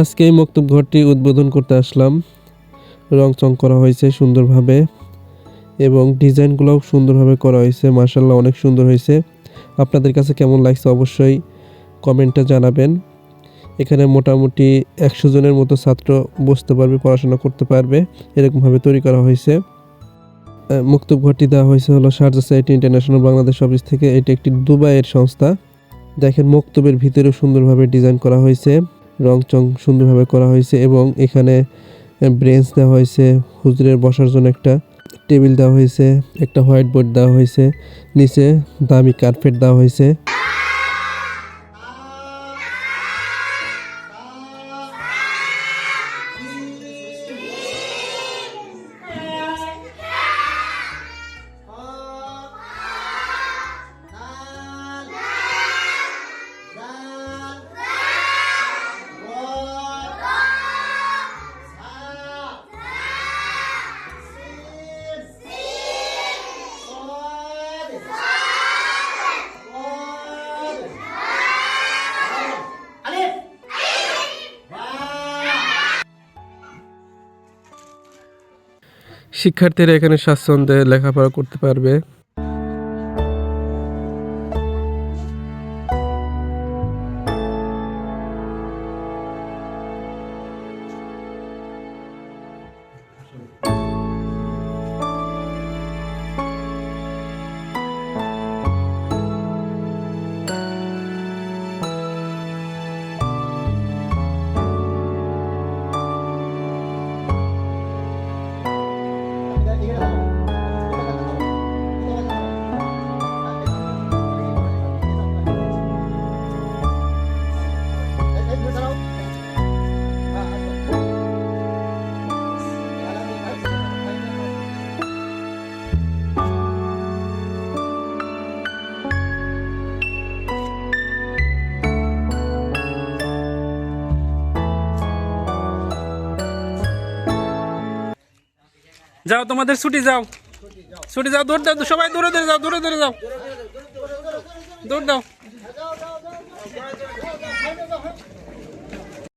আজকে এই মক্তব ঘরটি উদ্বোধন করতে আসলাম। রং চং করা হয়েছে সুন্দরভাবে এবং ডিজাইনগুলোও সুন্দরভাবে করা হয়েছে। মার্শাল্লাহ অনেক সুন্দর হয়েছে। আপনাদের কাছে কেমন লাগছে অবশ্যই কমেন্টে জানাবেন। এখানে মোটামুটি একশো জনের মতো ছাত্র বসতে পারবে, পড়াশোনা করতে পারবে, এরকমভাবে তৈরি করা হয়েছে। মুক্তব ঘরটি দেওয়া হয়েছে হলো শারজা সাইটি ইন্টারন্যাশনাল বাংলাদেশ অফিস থেকে। এটি একটি দুবাইয়ের সংস্থা। দেখেন মক্তবের ভিতরেও সুন্দরভাবে ডিজাইন করা হয়েছে। রং চং সুন্দরভাবে করা হয়েছে এবং এখানে ব্রেঞ্চ দেওয়া হয়েছে, হুজুরের বসার জন্য একটা টেবিল দেওয়া হয়েছে, একটা হোয়াইট বোর্ড দেওয়া হয়েছে, নিচে দামি কার্পেট দেওয়া হয়েছে। শিক্ষার্থীরা এখানে স্বাচ্ছন্দ্যে লেখাপড়া করতে পারবে। যাও, তোমাদের ছুটি, যাও। ছুটি যাও, দৌড় দাও, সবাই দৌড়ে দৌড়ে যাও, দৌড়ে দৌড়ে যাও। দৌড় দাও।